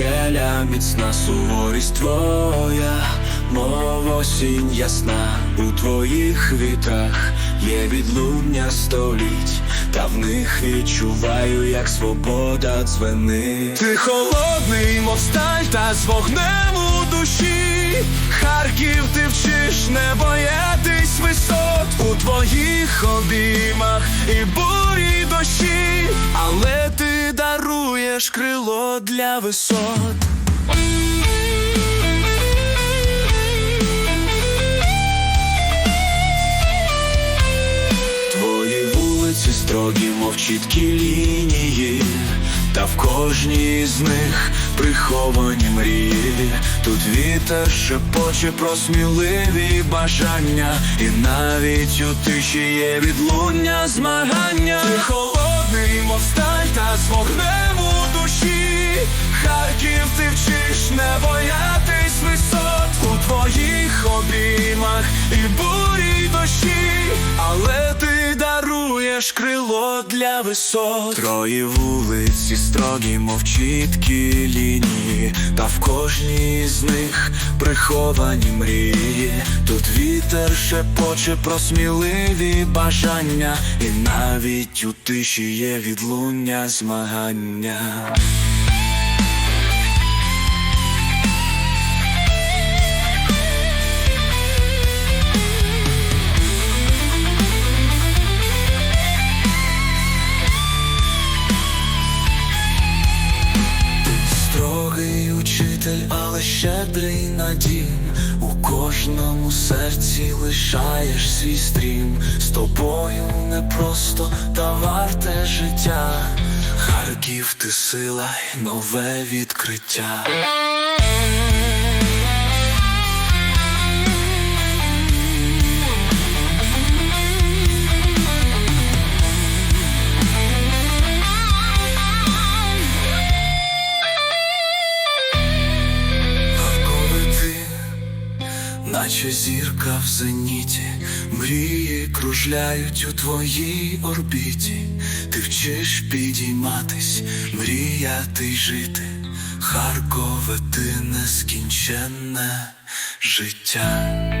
скеля, міцна суворість твоя, мов осінь ясна у твоїх вітрах є відлуння століть, та в них відчуваю, як свобода дзвенить. Ти холодний, мов сталь, та з вогнем у душі. Харків, ти вчиш не боятись висот у твоїх обіймах і бурі дощі, даруєш крило для висот. Твої вулиці строгі, мов чіткі лінії, та в кожній з них приховані мрії. Тут вітер шепоче про сміливі бажання, і навіть у тиші є відлуння змагання. Ти холодний, мов сталь, та з вогнем. Харків, ти вчиш не боятись висот у твоїх обіймах і бурі дощі, але ти даруєш крило для висот. Трої вулиці строгі, мов чіткі лінії, та в кожній з них приховані мрії. Тут вітер шепоче про сміливі бажання, і навіть у тиші є відлуння змагання. Кожному серці лишаєш свій стрім. З тобою не просто та варте життя. Харків, ти сила нове відкриття наче зірка в зеніті, мрії кружляють у твоїй орбіті, ти вчиш підійматись, мріяти й жити, Харкове, ти нескінченне життя.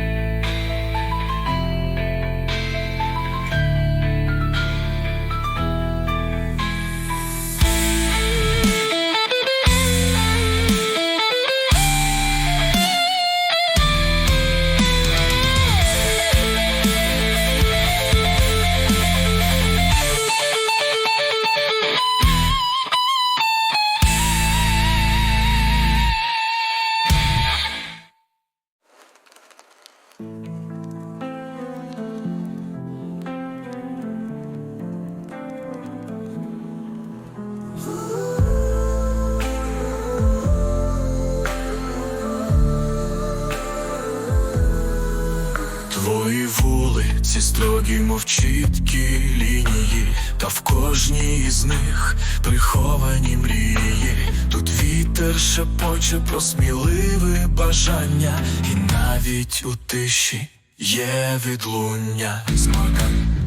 Вулиці строгі, мов чіткі лінії, та в кожній з них приховані мрії. Тут вітер шепоче про сміливе бажання, і навіть у тиші є відлуння змагань.